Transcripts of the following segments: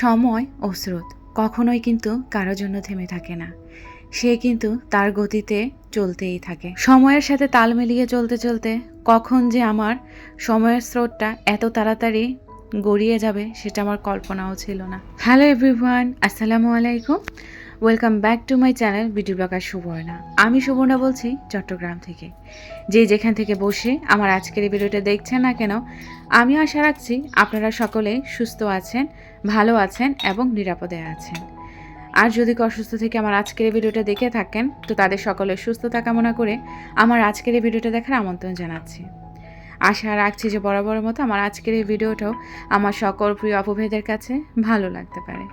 সময় ও স্রোত কখনোই কিন্তু কারও জন্য থেমে থাকে না। সে কিন্তু তার গতিতে চলতেই থাকে। সময়ের সাথে তাল মিলিয়ে চলতে চলতে কখন যে আমার সময়ের স্রোতটা এত তাড়াতাড়ি গড়িয়ে যাবে সেটা আমার কল্পনাও ছিল না। হ্যালো এভরিওয়ান আসসালামু আলাইকুম। Welcome back to my channel beauty blogger Subarna আমি সুবর্ণা বলছি চট্টগ্রাম থেকে। যে যেখান থেকে বসে আমার আজকের এই ভিডিওটা দেখছেন না কেন আমি আশা রাখছি আপনারা সকলে সুস্থ আছেন, ভালো আছেন এবং নিরাপদে আছেন। আর যদি অসুস্থ থেকে আমার আজকের এই ভিডিওটা দেখে থাকেন, তো তাদের সকলের সুস্থতা কামনা করে আমার আজকের এই ভিডিওটা দেখার আমন্ত্রণ জানাচ্ছি। আশা রাখছি যে বরাবরের মতো আমার আজকের এই ভিডিওটাও আমার সকল প্রিয় অপভেদের কাছে ভালো লাগতে পারে।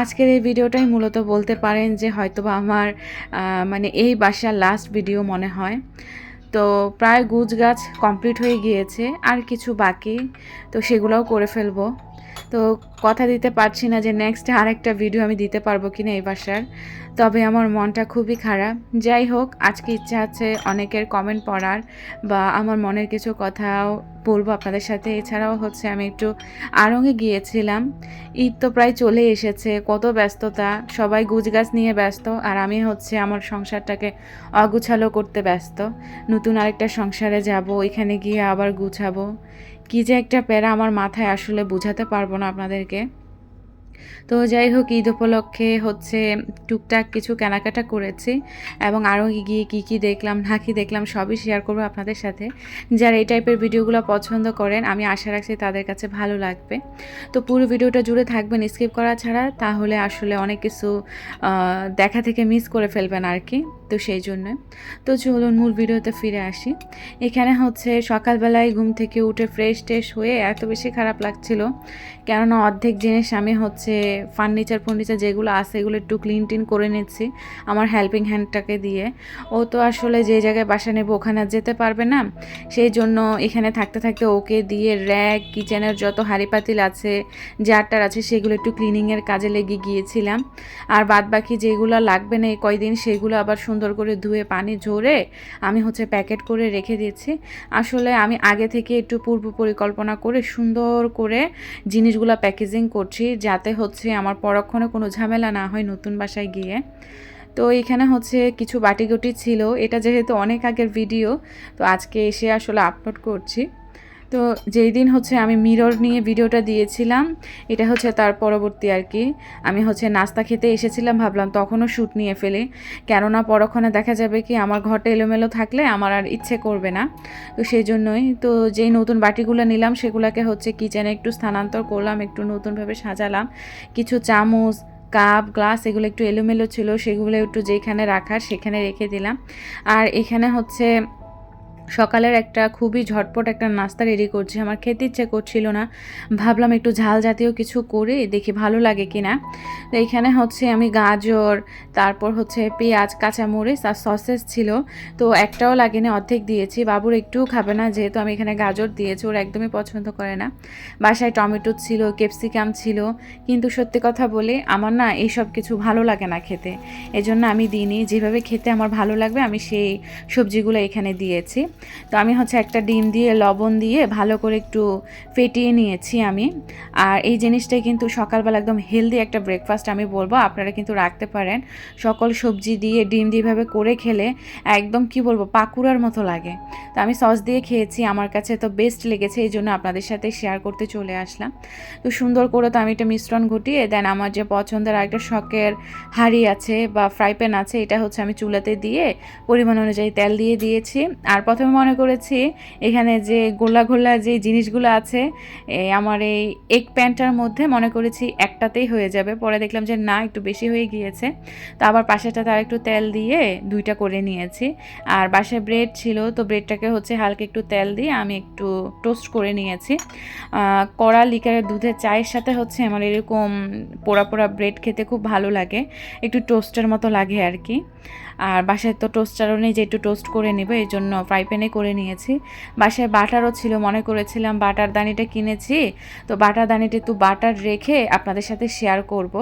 আজকের এই ভিডিওটাই মূলত বলতে পারেন যে হয়তোবা আমার মানে এই বাসার লাস্ট ভিডিও মনে হয়। তো প্রায় গুজ গাছ কমপ্লিট হয়ে গিয়েছে, আর কিছু বাকি, তো সেগুলোও করে ফেলব। তো কথা দিতে পারছি না যে নেক্সট আরেকটা ভিডিও আমি দিতে পারব কি না এই বাসার। তবে আমার মনটা খুবই খারাপ। যাই হোক, আজকে ইচ্ছা আছে অনেকের কমেন্ট পড়ার বা আমার মনের কিছু কথাও বলব আপনাদের সাথে। এছাড়াও হচ্ছে আমি একটু আড়ঙে গিয়েছিলাম। ঈদ তো প্রায় চলে এসেছে, কত ব্যস্ততা। সবাই গুজগাছ নিয়ে ব্যস্ত আর আমি হচ্ছে আমার সংসারটাকে অগুছালো করতে ব্যস্ত। নতুন আরেকটা সংসারে যাব এখানে গিয়ে আবার গুছাবো। কি যে একটা প্যারা আমার মাথায় আসলে বোঝাতে পারব না আপনাদেরকে। তো যাই হোক, ঈদ উপলক্ষে হচ্ছে টুকটাক কিছু কেনাকাটা করেছি এবং আরও গিয়ে কী কী দেখলাম, না কী দেখলাম সবই শেয়ার করব আপনাদের সাথে। যারা এই টাইপের ভিডিওগুলো পছন্দ করেন, আমি আশা রাখছি তাদের কাছে ভালো লাগবে। তো পুরো ভিডিওটা জুড়ে থাকবেন স্কিপ করা ছাড়া, তাহলে আসলে অনেক কিছু দেখা থেকে মিস করে ফেলবেন আর কি। তো সেই জন্য। তো চলুন মূল ভিডিওতে ফিরে আসি। এখানে হচ্ছে সকালবেলায় ঘুম থেকে উঠে ফ্রেশ ট্রেশ হয়ে এত বেশি খারাপ লাগছিল। কেননা অর্ধেক জিনিস আমি হচ্ছে ফার্নিচার ফার্নিচার যেগুলো আছে এগুলো একটু ক্লিন টিন করে নিচ্ছি আমার হেল্পিং হ্যান্ডটাকে দিয়ে। ও তো আসলে যে জায়গায় বাসা নেব ওখানে যেতে পারবে না। সেই জন্য এখানে থাকতে থাকতে ওকে দিয়ে র্যাক কিচেনের যত হাঁড়ি পাতিল আছে, জারটার আছে সেগুলো একটু ক্লিনিংয়ের কাজে লেগে গিয়েছিলাম। আর বাদ বাকি যেগুলো লাগবে না এই কয়দিন সেগুলো আবার সুন্দর করে ধুয়ে পানি ঝরে আমি হচ্ছে প্যাকেট করে রেখে দিয়েছি। আসলে আমি আগে থেকে একটু পূর্ব পরিকল্পনা করে সুন্দর করে জিনিসগুলো প্যাকেজিং করছি যাতে হচ্ছে আমার পরক্ষণে কোনো ঝামেলা না হয় নতুন বাসায় গিয়ে। তো এখানে হচ্ছে কিছু বাটিগুটি ছিল। এটা যেহেতু অনেক আগের ভিডিও, তো আজকে এসে আসলে আপলোড করছি। তো যেই দিন হচ্ছে আমি মিরর নিয়ে ভিডিওটা দিয়েছিলাম, এটা হচ্ছে তার পরবর্তী আর কি। আমি হচ্ছে নাস্তা খেতে এসেছিলাম, ভাবলাম তখনও শ্যুট নিয়ে ফেলি। কেননা পরক্ষণে দেখা যাবে কি আমার ঘরটা এলোমেলো থাকলে আমার আর ইচ্ছে করবে না। তো সেই জন্যই তো যেই নতুন বাটিগুলো নিলাম, সেগুলোকে হচ্ছে কিচেনে একটু স্থানান্তর করলাম, একটু নতুনভাবে সাজালাম। কিছু চামচ, কাপ, গ্লাস, এগুলো একটু এলোমেলো ছিল, সেগুলো একটু যেখানে রাখার সেখানে রেখে দিলাম। আর এখানে হচ্ছে সকালের একটা খুবই ঝটপট একটা নাস্তা রেডি করছি, আমার খেতে ইচ্ছে করছিল না। ভাবলাম একটু ঝাল জাতীয় কিছু করে, দেখি ভালো লাগে কি না তো এখানে হচ্ছে আমি গাজর, তারপর হচ্ছে পেঁয়াজ, কাঁচামরিচ আর সসেস ছিল। তো একটাও লাগেনি, অর্ধেক দিয়েছি। বাবুর একটুও খাবে না, যেহেতু আমি এখানে গাজর দিয়েছি, ওর একদমই পছন্দ করে না। বাসায় টমেটো ছিল, ক্যাপসিকাম ছিল। কিন্তু সত্যি কথা বলে, আমার না এইসব কিছু ভালো লাগে না খেতে। এজন্য আমি দিইনি। যেভাবে খেতে আমার ভালো লাগবে, আমি সেই সবজিগুলো এখানে দিয়েছি। তো আমি হচ্ছে একটা ডিম দিয়ে, লবণ দিয়ে ভালো করে একটু ফেটিয়ে নিয়েছি আমি। আর এই জিনিসটাই কিন্তু সকালবেলা একদম হেলদি একটা ব্রেকফাস্ট আমি বলব, আপনারা কিন্তু রাখতে পারেন। সকল সবজি দিয়ে, ডিম দিয়ে এভাবে করে খেলে একদম কি বলব, পাকুড়ার মতো লাগে। তো আমি সস দিয়ে খেয়েছি, আমার কাছে তো বেস্ট লেগেছে, এই জন্য আপনাদের সাথে শেয়ার করতে চলে আসলাম। তো সুন্দর করে তো আমি একটা মিশ্রণ ঘটিয়ে দেন আমার যে পছন্দের আরেকটা শখের হাঁড়ি আছে বা ফ্রাই প্যান আছে, এটা হচ্ছে আমি চুলাতে দিয়ে, পরিমাণ অনুযায়ী তেল দিয়ে দিয়েছি। আর প্রথমে মনে করেছি, এখানে যে গোলা গোলা যে জিনিসগুলো আছে আমার এই এগ প্যানটার মধ্যে মনে করেছি একটাতেই হয়ে যাবে। পরে দেখলাম যে না, একটু বেশি হয়ে গিয়েছে। তো আবার পাশেটাতে আর একটু তেল দিয়ে দুইটা করে নিয়েছি। আর বাসায় ব্রেড ছিল, তো ব্রেডটাকে হচ্ছে হালকা একটু তেল দিয়ে আমি একটু টোস্ট করে নিয়েছি। কড়া লিকারের দুধের চায়ের সাথে হচ্ছে আমার এরকম পোড়া পোড়া ব্রেড খেতে খুব ভালো লাগে। একটু টোস্টের মতো লাগে আর কি। আর বাসায় তো টোস্টারও নেই যে একটু টোস্ট করে নেবে এই জন্য ফ্রাই প্যানে করে নিয়েছি। বাসায় বাটারও ছিল, মনে করেছিলাম বাটার দানিটা কিনেছি। তো বাটার দানিটা একটু বাটার রেখে আপনাদের সাথে শেয়ার করব।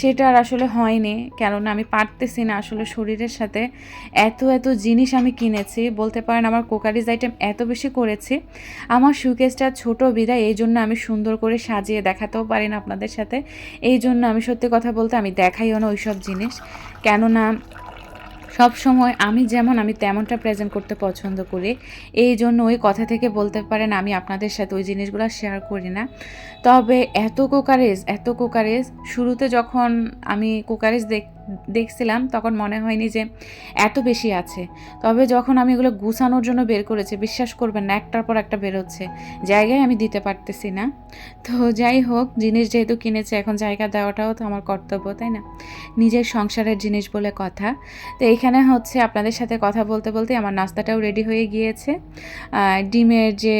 সেটা আর আসলে হয়নি, কেননা আমি পারতেছি না আসলে শরীরের সাথে। এত এত জিনিস আমি কিনেছি, বলতে পারেন আমার কোকারিজ আইটেম এত বেশি করেছি। আমার সুকেসটা ছোট বিদায়, এই জন্য আমি সুন্দর করে সাজিয়ে দেখাতেও পারি না আপনাদের সাথে। এই জন্য আমি সত্যি কথা বলতে আমি দেখাইও না ওইসব জিনিস। কেননা সব সময় আমি যেমন আমি তেমনটা প্রেজেন্ট করতে পছন্দ করি, এই জন্য ওই কথা থেকে বলতে পারেন আমি আপনাদের সাথে ওই জিনিসগুলো শেয়ার করি না। তবে এত কোকারেজ এত কোকারেজ শুরুতে যখন আমি কোকারেজ দেখ দেখছিলাম, তখন মনে হয়নি যে এত বেশি আছে। তবে যখন আমি এগুলো গুছানোর জন্য বের করেছি, বিশ্বাস করবেন না, একটার পর একটা বেরোচ্ছে। জায়গায় আমি দিতে পারতেছি না। তো যাই হোক, জিনিস যেহেতু কিনেছে, এখন জায়গা দেওয়াটাও তো আমার কর্তব্য, তাই না? নিজের সংসারের জিনিস বলে কথা। তো এইখানে হচ্ছে আপনাদের সাথে কথা বলতে বলতে আমার নাস্তাটাও রেডি হয়ে গিয়েছে। ডিমের যে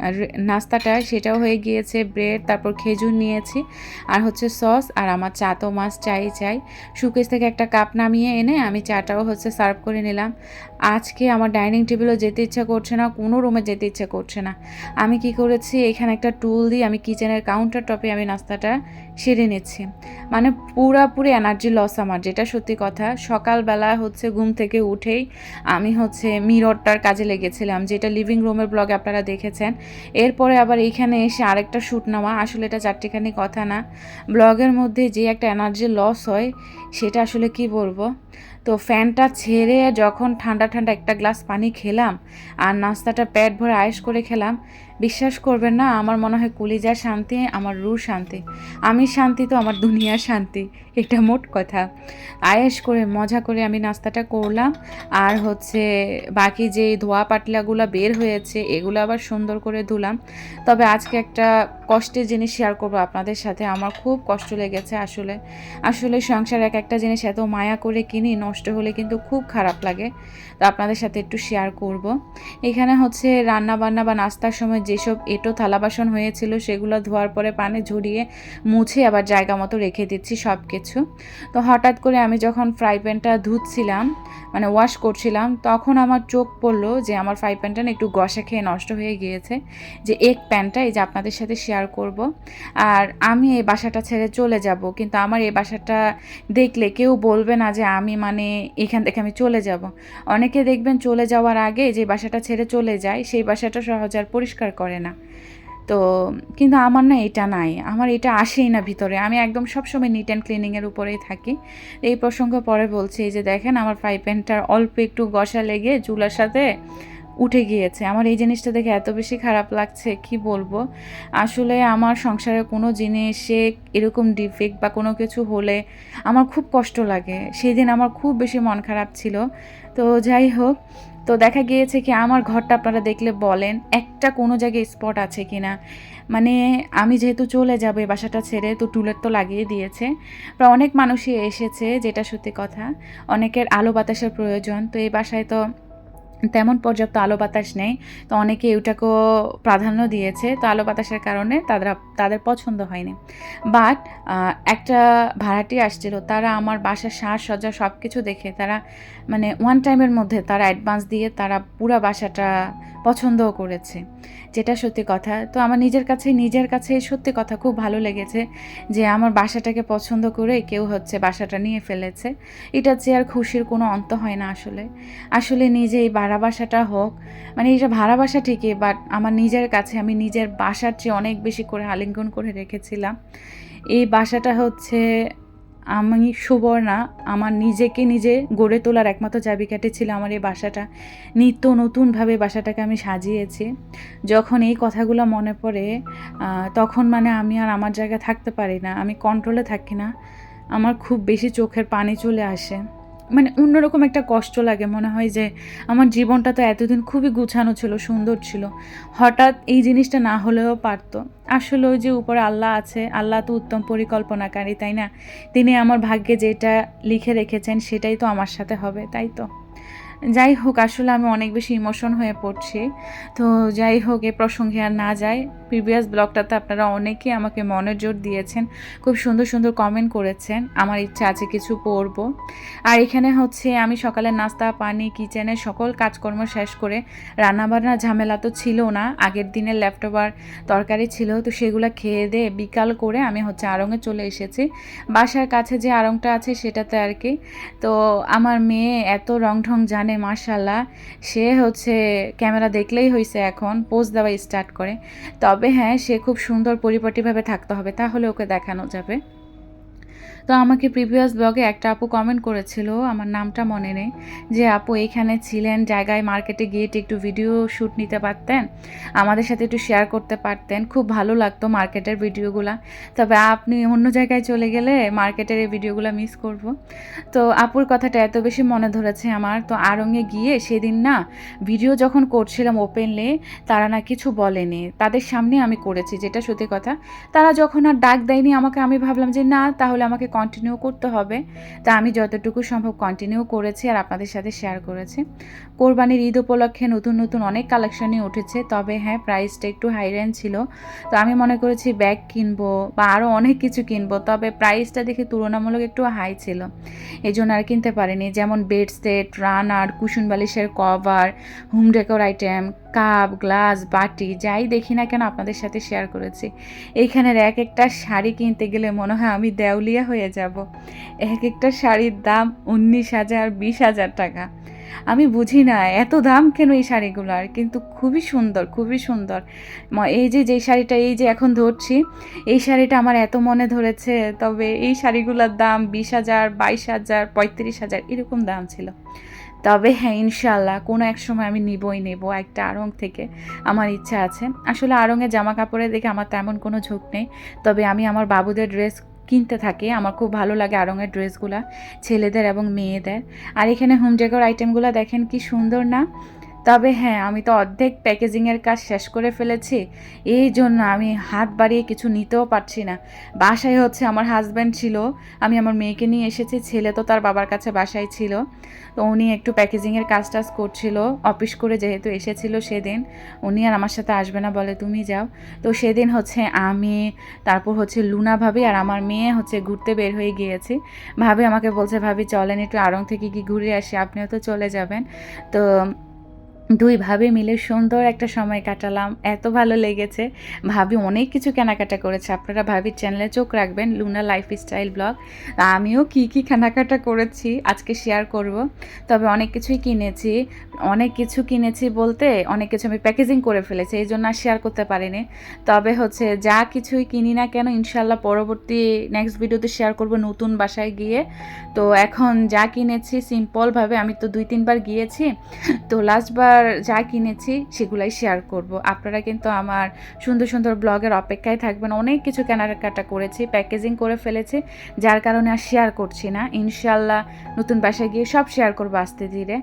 আহ, নাস্তাটা সেটাও হয়ে গিয়েছে ব্রেড তারপর খেজুর নিয়েছি আর হচ্ছে সস আর আমার চা তো মাছ চাই চাই। সুকেশ থেকে একটা কাপ নামিয়ে এনে আমি চাটাও হচ্ছে সার্ভ করে নিলাম। আজকে আমার ডাইনিং টেবিলও যেতে ইচ্ছা করছে না, কোনো রুমে যেতে ইচ্ছা করছে না। আমি কি করেছি, এখানে একটা টুল দিয়ে আমি কিচেনের কাউন্টার টপে আমি নাস্তাটা সেরে নিচ্ছি। মানে পুরাপুরি এনার্জি লস আমার, যেটা সত্যি কথা, সকালবেলা হচ্ছে ঘুম থেকে উঠেই আমি হচ্ছে মিররটার কাজে লেগেছিলাম, যেটা লিভিং রুমের ব্লগে আপনারা দেখেছেন। এরপরে আবার এইখানে এসে আরেকটা শ্যুট নেওয়া, আসলে এটা চারটিখানি কথা না। ব্লগের মধ্যে যে একটা এনার্জি লস হয়, সেটা আসলে কি বলব? তো ফ্যানটা ছেড়ে যখন ঠান্ডা ঠান্ডা একটা গ্লাস পানি খেলাম আর নাস্তাটা পেট ভরে আয়েস করে খেলাম বিশ্বাস করবেন না, আমার মনে হয় কলিজার শান্তি, আমার রু শান্তি। আমি শান্তি তো আমার দুনিয়ার শান্তি, এটা মোট কথা। আয়েস করে, মজা করে আমি নাস্তাটা করলাম, আর হচ্ছে বাকি যে ধোয়া পাটলাগুলো বের হয়েছে, এগুলো আবার সুন্দর করে ধুলাম। তবে আজকে একটা কষ্টের জিনিস শেয়ার করব আপনাদের সাথে, আমার খুব কষ্ট লেগেছে আসলে। আসলে সংসার এক একটা জিনিস এত মায়া করে কিনি, নষ্ট হলে কিন্তু খুব খারাপ লাগে। তো আপনাদের সাথে একটু শেয়ার করব। এখানে হচ্ছে রান্না বান্না বা নাস্তার সময় যেসব এটো থালা বাসন হয়েছিল সেগুলো ধোয়ার পরে পানে ঝরিয়ে মুছে আবার জায়গা মতো রেখে দিচ্ছি সব কিছু তো হঠাৎ করে আমি যখন ফ্রাই প্যানটা ধুচ্ছিলাম মানে ওয়াশ করছিলাম, তখন আমার চোখ পড়ল যে আমার ফ্রাই প্যানটা একটু গসা খেয়ে নষ্ট হয়ে গিয়েছে, যে এক প্যানটা এই যে আপনাদের সাথে শেয়ার করব। আর আমি এই বাসাটা ছেড়ে চলে যাব, কিন্তু আমার এই বাসাটা দেখলে কেউ বলবে না যে আমি মানে এখান থেকে আমি চলে যাব। অনেকে দেখবেন চলে যাওয়ার আগে যে বাসাটা ছেড়ে চলে যায়, সেই বাসাটা সহজে আর পরিষ্কার করে না। তো কিন্তু আমার না এটা নাই। আমার এটা আসেই না ভিতরে। আমি একদম সবসময় নিট অ্যান্ড ক্লিনিংয়ের উপরেই থাকি। এই প্রসঙ্গ পরে বলছি, এই যে দেখেন আমার ফ্রাই প্যানটার অল্প একটু গসা লেগে চুলার সাথে উঠে গিয়েছে। আমার এই জিনিসটা দেখে এত বেশি খারাপ লাগছে, কি বলব? আসলে আমার সংসারে কোনো জিনিসে এরকম ডিফেক্ট বা কোনো কিছু হলে আমার খুব কষ্ট লাগে। সেই দিন আমার খুব বেশি মন খারাপ ছিল। তো যাই হোক তো দেখা গিয়েছে কি আমার ঘরটা আপনারা দেখলে বলেন একটা কোনো জায়গায় স্পট আছে কি না মানে আমি যেহেতু চলে যাব এই বাসাটা ছেড়ে, তো টুলের তো লাগিয়ে দিয়েছে। প্রায় অনেক মানুষই এসেছে, যেটা সত্যি কথা। অনেকের আলো বাতাসের প্রয়োজন। তো এই বাসায় তো তেমন পর্যাপ্ত আলো বাতাস নেই। তো অনেকে এটাকেও প্রাধান্য দিয়েছে। তো আলো বাতাসের কারণে তারা তাদের পছন্দ হয়নি। বাট একটা ভাড়াটি আসছিল। তারা আমার বাসার সাজসজ্জা সব কিছু দেখে, তারা মানে ওয়ান টাইমের মধ্যে তারা অ্যাডভান্স দিয়ে তারা পুরো বাসাটা পছন্দও করেছে। যেটা সত্যি কথা। তো আমার নিজের কাছে নিজের কাছে সত্যি কথা খুব ভালো লেগেছে যে আমার বাসাটাকে পছন্দ করে কেউ হচ্ছে বাসাটা নিয়ে ফেলেছে। এটা যে আর খুশির কোনো অন্ত হয় না আসলে। আসলে নিজে এই ভাড়া বাসাটা হোক মানে এটা ভাড়া বাসা ঠিকই বাট আমার নিজের কাছে, আমি নিজের বাসার চেয়ে অনেক বেশি করে আলিঙ্গন করে রেখেছিলাম। এই বাসাটা হচ্ছে আমি সুবর্ণা, আমার নিজেকে নিজে গড়ে তোলার একমাত্র চাবিকাঠি ছিল আমার এই বাসাটা। নিত্য নতুনভাবে বাসাটাকে আমি সাজিয়েছি। যখন এই কথাগুলো মনে পড়ে তখন মানে আমি আর আমার জায়গায় থাকতে পারি না, আমি কন্ট্রোলে থাকি না। আমার খুব বেশি চোখের পানি চলে আসে। মানে অন্যরকম একটা কষ্ট লাগে, মনে হয় যে আমার জীবনটা তো এতদিন খুবই গুছানো ছিল, সুন্দর ছিল। হঠাৎ এই জিনিসটা না হলেও পারতো। আসলে ওই যে উপরে আল্লাহ আছে, আল্লাহ তো উত্তম পরিকল্পনাকারী, তাই না? তিনি আমার ভাগ্যে যেটা লিখে রেখেছেন সেটাই তো আমার সাথে হবে, তাই তো? যাই হোক, আসলে আমি অনেক বেশি ইমোশন হয়ে পড়ছি। তো যাই হোক, এ প্রসঙ্গে আর না যায় প্রিভিয়াস ব্লগটাতে আপনারা অনেকেই আমাকে মনের জোর দিয়েছেন, খুব সুন্দর সুন্দর কমেন্ট করেছেন, আমার ইচ্ছা আছে কিছু পড়ব। আর এখানে হচ্ছে, আমি সকালে নাস্তা, পানি কিচেনের সকল কাজকর্ম শেষ করে রান্নাবান্নার ঝামেলা তো ছিল না, আগের দিনের ল্যাপটপ আর তরকারি ছিল, তো সেগুলো খেয়ে দিয়ে বিকাল করে আমি হচ্ছে আড়ঙে চলে এসেছি। বাসার কাছে যে আড়ংটা আছে সেটাতে আর কি। তো আমার মেয়ে এত রং ঢং জানে মার্শাল্লাহ সে হচ্ছে ক্যামেরা দেখলেই হয়েছে এখন, পোজ দেওয়া স্টার্ট করে। তবে হ্যাঁ সে খুব সুন্দর পরিপাটিভাবে থাকতে হবে, তাহলে ওকে দেখানো যাবে। তো আমাকে প্রিভিয়াস ব্লগে একটা আপু কমেন্ট করেছিল, আমার নামটা মনে নেই, যে আপু এখানে ছিলেন, জায়গায় মার্কেটে গিয়ে একটু ভিডিও শ্যুট নিতে পারতেন, আমাদের সাথে একটু শেয়ার করতে পারতেন, খুব ভালো লাগতো মার্কেটের ভিডিওগুলো তবে আপনি অন্য জায়গায় চলে গেলে মার্কেটের এই ভিডিওগুলো মিস করব। তো আপুর কথাটা এত বেশি মনে ধরেছে আমার, তো আড়ঙে গিয়ে সেদিন না ভিডিও যখন করছিলাম ওপেনলি তারা না কিছু বলেনি। তাদের সামনে আমি করেছি, যেটা সত্যি কথা। তারা যখন আর ডাক দেয়নি আমাকে, আমি ভাবলাম যে না, তাহলে আমাকে কন্টিনিউ করতে হবে। তা আমি যতটুকু সম্ভব কন্টিনিউ করেছি আর আপনাদের সাথে শেয়ার করেছি। কোরবানির ঈদ উপলক্ষে নতুন নতুন অনেক কালেকশনই উঠেছে। তবে হ্যাঁ প্রাইসটা একটু হাই রেঞ্জ ছিল। তো আমি মনে করেছি ব্যাগ কিনবো বা আরও অনেক কিছু কিনবো। তবে প্রাইসটা দেখে তুলনামূলক একটু হাই ছিল। এই জন্য আর কিনতে পারিনি। যেমন বেড সেট রানার কুশন বালিশের cover home decor item cup, glass, বাটি, যাই দেখি না কেন আপনাদের সাথে শেয়ার করেছি। এইখানের এক একটা শাড়ি কিনতে গেলে মনে হয় আমি দেউলিয়া হয়ে যাব। এক একটা শাড়ির দাম উনিশ হাজার, বিশ হাজার টাকা। আমি বুঝি না এত দাম কেন এই শাড়িগুলোর? কিন্তু খুবই সুন্দর খুবই সুন্দর। এই যে যেই শাড়িটা, এই যে এখন ধরছি, এই শাড়িটা আমার এত মনে ধরেছে, তবে এই শাড়িগুলোর দাম বিশ হাজার, বাইশ হাজার, পঁয়ত্রিশ হাজার, এরকম দাম ছিল। তবে হ্যাঁ ইনশাল্লাহ কোনো এক সময় আমি নিবই, নেব একটা আড়ং থেকে। আমার ইচ্ছা আছে। আসলে আড়ঙে জামা কাপড়ে দেখে আমার তেমন কোনো ঝোঁক নেই। তবে আমি আমার বাবুদের ড্রেস কিনতে থাকি। আমার খুব ভালো লাগে আরঙের ড্রেসগুলো ছেলেদের এবং মেয়েদের। আর এখানে হোম ডেকোর আইটেমগুলো দেখেন কি সুন্দর না? তবে হ্যাঁ আমি তো অর্ধেক প্যাকেজিংয়ের কাজ শেষ করে ফেলেছি। এই জন্য আমি হাত বাড়িয়ে কিছু নিতেও পারছি না। বাসায় হচ্ছে আমার হাজব্যান্ড ছিল। আমি আমার মেয়েকে নিয়ে এসেছি। ছেলে তো তার বাবার কাছে বাসায় ছিল। তো উনি একটু প্যাকেজিংয়ের কাজ টাজ করছিল। অফিস করে যেহেতু এসেছিল সেদিন। উনি আর আমার সাথে আসবে না বলে তুমি যাও। তো সেদিন হচ্ছে আমি, তারপর হচ্ছে লুনা ভাবি আর আমার মেয়ে হচ্ছে ঘুরতে বের হয়ে গিয়েছি। ভাবি আমাকে বলছে, ভাবি চলেন একটু আড়ং থেকে কি ঘুরে আসি? আপনিও তো চলে যাবেন। তো দুই ভাবি মিলে সুন্দর একটা সময় কাটালাম। এত ভালো লেগেছে। ভাবি অনেক কিছু কেনাকাটা করেছে। আপনারা ভাবির চ্যানেলে চোখ রাখবেন লুনা লাইফ স্টাইল ব্লগ আমিও কি কি কেনাকাটা করেছি আজকে শেয়ার করব। তবে অনেক কিছুই কিনেছি। অনেক কিছু কিনেছি বলতে অনেক কিছু আমি প্যাকেজিং করে ফেলেছি, এই জন্য আর শেয়ার করতে পারিনি। তবে হচ্ছে যা কিছুই কিনি না কেন ইনশাল্লাহ পরবর্তী নেক্সট ভিডিওতে শেয়ার করব নতুন বাসায় গিয়ে। তো এখন যা কিনেছি সিম্পলভাবে আমি তো দুই তিনবার গিয়েছি। তো লাস্টবার যা কিনেছি সেগুলাই শেয়ার করব। আপনারা কিন্তু আমার সুন্দর সুন্দর ব্লগের অপেক্ষায় থাকবেন। অনেক কিছু কেনাকাটা করেছি প্যাকেজিং করে ফেলেছি, যার কারণে আর শেয়ার করছি না। ইনশাল্লাহ নতুন বাসায় গিয়ে সব শেয়ার করব আস্তে ধীরে।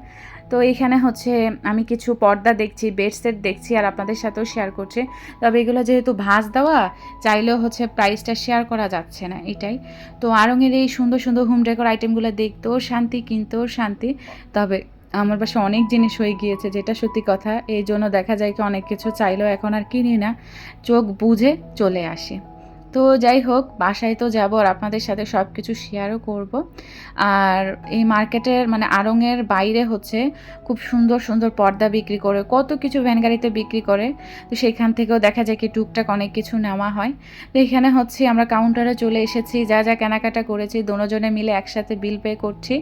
তো এখানে হচ্ছে আমি কিছু পর্দা দেখছি বেডসেট দেখছি আর আপনাদের সাথেও শেয়ার করছি। তবে এগুলো যেহেতু ভাঁজ দেওয়া, চাইলেও হচ্ছে প্রাইসটা শেয়ার করা যাচ্ছে না, এটাই। তো আরঙের এই সুন্দর সুন্দর হোম ডেকোর আইটেমগুলো দেখতেও শান্তি, কিনতেও শান্তি। তবে আমার পাশে অনেক জিনিস হয়ে গিয়েছে, যেটা সত্যি কথা। এই জন্য দেখা যায় কি অনেক কিছু চাইলেও এখন আর কিনি না। চোখ বুঝে চলে আসি। তো যাই হোক, বাসায় তো যাব আর আপনাদের সাথে সব কিছু শেয়ারও করব। আর এই মার্কেটের মানে আড়ংয়ের বাইরে হচ্ছে খুব সুন্দর সুন্দর পর্দা বিক্রি করে, কত কিছু ভ্যান গাড়িতে বিক্রি করে। তো সেখান থেকেও দেখা যায় কি টুকটাক অনেক কিছু নেওয়া হয়। তো এখানে হচ্ছে আমরা কাউন্টারে চলে এসেছি, যা যা কেনাকাটা করেছি, দুজনে মিলে একসাথে বিল পে করছি।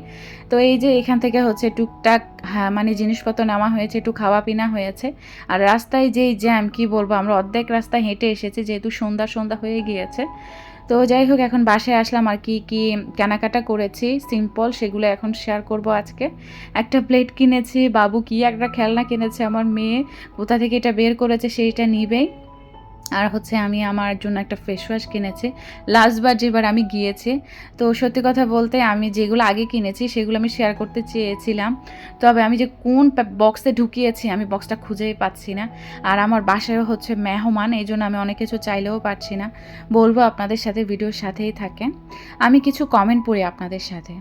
তো এই যে এখান থেকে হচ্ছে টুকটাক হ্যাঁ মানে জিনিসপত্র নেওয়া হয়েছে, একটু খাওয়া পিনা হয়েছে। আর রাস্তায় যেই জ্যাম কি বলব, আমরা অর্ধেক রাস্তায় হেঁটে এসেছি, যেহেতু সন্ধ্যা সন্ধ্যা হয়ে গিয়েছে। তো যাই হোক, এখন বাসায় আসলাম আর কি কি কেনাকাটা করেছি। সিম্পল সেগুলো এখন শেয়ার করব আজকে। একটা প্লেট কিনেছি, বাবু কি একটা খেলনা কিনেছে আমার মেয়ে। কোথা থেকে এটা বের করেছে সেইটা নিবেই। আর হচ্ছে আমি আমার জন্য একটা ফেস ওয়াশ কিনেছি। লাস্টবার যেবার আমি গিয়েছি, তো সত্যি কথা বলতে আমি যেগুলো আগে কিনেছি, সেগুলো আমি শেয়ার করতে চেয়েছিলাম। তবে আমি যে কোন বক্সে ঢুকিয়েছি, আমি বক্সটা খুঁজেই পাচ্ছি না। আর আমার বাসায়ও হচ্ছে মেহমান এই জন্য আমি অনেক কিছু চাইলেও পারছি না। বলব আপনাদের সাথে ভিডিওর সাথেই থাকেন। আমি কিছু কমেন্ট পড়ি আপনাদের সাথে।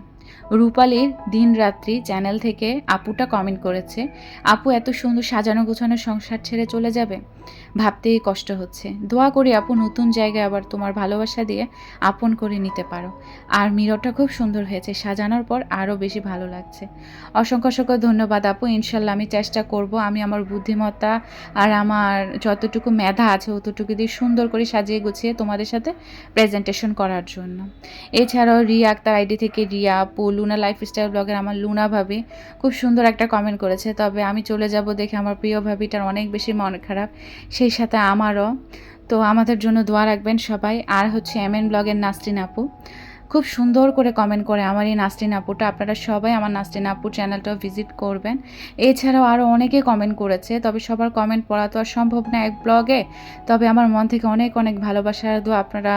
রূপালীর দিন রাত্রি চ্যানেল থেকে আপুটা কমেন্ট করেছে, আপু, এত সুন্দর সাজানো গোছানো সংসার ছেড়ে চলে যাবে? ভাবতেই কষ্ট হচ্ছে। দোয়া করি আপু, নতুন জায়গায় আবার তোমার ভালোবাসা দিয়ে আপন করে নিতে পারো। আর মিররটা খুব সুন্দর হয়েছে, সাজানোর পর আরও বেশি ভালো লাগছে। অসংখ্য অসংখ্য ধন্যবাদ আপু, ইনশাল্লাহ আমি চেষ্টা করব, আমি আমার বুদ্ধিমত্তা আর আমার যতটুকু মেধা আছে অতটুকু দিয়ে সুন্দর করে সাজিয়ে গুছিয়ে তোমাদের সাথে প্রেজেন্টেশন করার জন্য। এছাড়াও রিয়া আক্তার আইডি থেকে রিয়া আপু, লুনা লাইফস্টাইল ব্লগের আমার লুনা ভাবি, খুব সুন্দর একটা কমেন্ট করেছে, তবে আমি চলে যাব দেখে আমার প্রিয় ভাবিটার অনেক বেশি মন খারাপ। সেই সাথে আমারও। তো আমাদের জন্য দোয়া রাখবেন সবাই। আর হচ্ছে এম এন ব্লগের নাসরিন আপু। খুব সুন্দর করে কমেন্ট করে আমার এই নাসরিন আপুটা। আপনারা সবাই আমার নাসরিন আপুর চ্যানেলটাও ভিজিট করবেন। এছাড়াও আরও অনেকে কমেন্ট করেছে, তবে সবার কমেন্ট পড়া তো আর সম্ভব না এক ব্লগে তবে আমার মন থেকে অনেক অনেক ভালোবাসার দোয়া আপনারা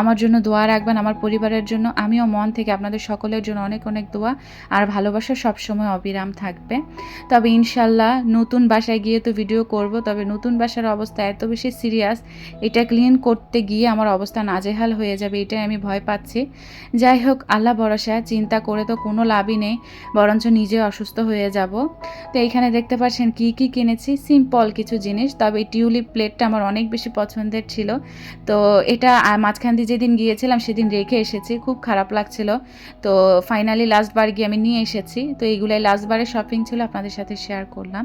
আমার জন্য দোয়া রাখবেন, আমার পরিবারের জন্য। আমিও মন থেকে আপনাদের সকলের জন্য অনেক অনেক দোয়া। আর ভালোবাসা সবসময় অবিরাম থাকবে। তবে ইনশাল্লাহ নতুন বাসায় গিয়ে তো ভিডিও করব, তবে নতুন বাসার অবস্থা এত বেশি সিরিয়াস এটা ক্লিন করতে গিয়ে আমার অবস্থা নাজেহাল হয়ে যাবে, এটাই আমি ভয় পাচ্ছি। যাই হোক, আল্লাহ ভরসা চিন্তা করে তো কোনো লাভই নেই, বরঞ্চ নিজে অসুস্থ হয়ে যাব। তো এইখানে দেখতে পাচ্ছেন কি কি কিনেছি সিম্পল কিছু জিনিস, তবে টিউলিপ প্লেটটা আমার অনেক বেশি পছন্দের ছিল। তো এটা মাঝখান দিয়ে যেদিন গিয়েছিলাম সেদিন রেখে এসেছি, খুব খারাপ লাগছিল। তো ফাইনালি লাস্টবার গিয়ে আমি নিয়ে এসেছি। তো এইগুলাই লাস্ট বারে শপিং ছিল, আপনাদের সাথে শেয়ার করলাম।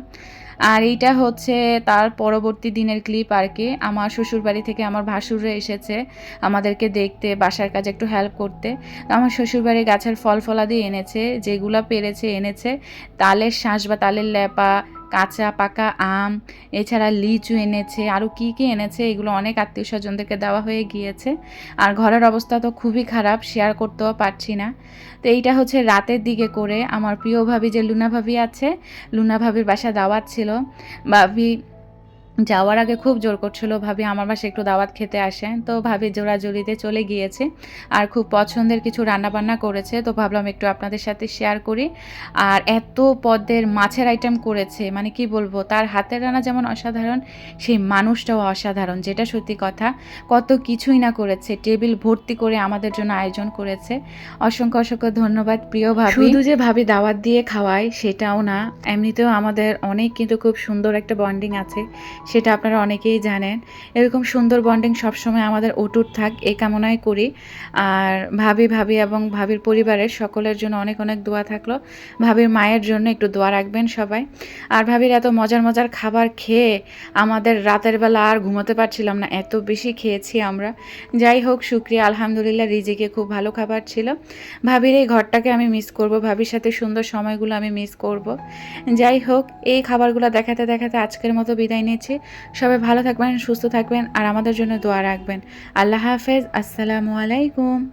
আর এইটা হচ্ছে তার পরবর্তী দিনের ক্লিপ আর কি। আমার শ্বশুরবাড়ি থেকে আমার ভাসুররা এসেছে আমাদেরকে দেখতে, বাসার কাজে একটু হেল্প করতে। আমার শ্বশুরবাড়ি গাছের ফল ফলাদি এনেছে, যেগুলো পেরেছে এনেছে। তালের শাঁস বা তালের ল্যাপা কাঁচা, পাকা আম, এছাড়া লিচু এনেছে, আরও কী কী এনেছে, এগুলো অনেক আত্মীয় স্বজনদেরকে দেওয়া হয়ে গিয়েছে। আর ঘরের অবস্থা তো খুবই খারাপ শেয়ার করতেও পারছি না। তো এইটা হচ্ছে রাতের দিকে করে। আমার প্রিয় ভাবি যে লুনা ভাবি আছে, লুনা ভাবির বাসা দাওয়াত ছিল। ভাবি যাওয়ার আগে খুব জোর করছিল, ভাবি, আমার বাসায় একটু দাওয়াত খেতে আসেন তো ভাবি জোড়াজুড়িতে চলে গিয়েছে আর খুব পছন্দের কিছু রান্নাবান্না করেছে। তো ভাবলাম একটু আপনাদের সাথে শেয়ার করি। আর এত পদের মাছের আইটেম করেছে মানে কি বলব, তার হাতের রান্না যেমন অসাধারণ, সেই মানুষটাও অসাধারণ, যেটা সত্যি কথা। কত কিছুই না করেছে, টেবিল ভর্তি করে আমাদের জন্য আয়োজন করেছে। অসংখ্য অসংখ্য ধন্যবাদ প্রিয় ভাবি। শুধু যে ভাবি দাওয়াত দিয়ে খাওয়ায় সেটাও না, এমনিতেও আমাদের অনেক কিন্তু খুব সুন্দর একটা বন্ডিং আছে। সেটা আপনারা অনেকেই জানেন। এরকম সুন্দর বন্ডিং সবসময় আমাদের অটুট থাক এই কামনাই করি। আর ভাবি ভাবি এবং ভাবির পরিবারের সকলের জন্য অনেক অনেক দোয়া থাকল। ভাবির মায়ের জন্য একটু দোয়া রাখবেন সবাই। আর ভাবির এত মজার মজার খাবার খেয়ে আমাদের রাতের বেলা আর ঘুমোতে পারছিলাম না, এত বেশি খেয়েছি আমরা। যাই হোক, শুক্রিয়া, আলহামদুলিল্লাহ, রিজিকে খুব ভালো খাবার ছিল। ভাবির এই ঘরটাকে আমি মিস করব, ভাবির সাথে সুন্দর সময়গুলো আমি মিস করব। যাই হোক, এই খাবারগুলো দেখাতে দেখাতে আজকের মতো বিদায় নিচ্ছি। সবাই ভালো থাকবেন সুস্থ থাকবেন আর আমাদের জন্য দোয়া রাখবেন। আল্লাহ হাফেজ আসসালামু আলাইকুম।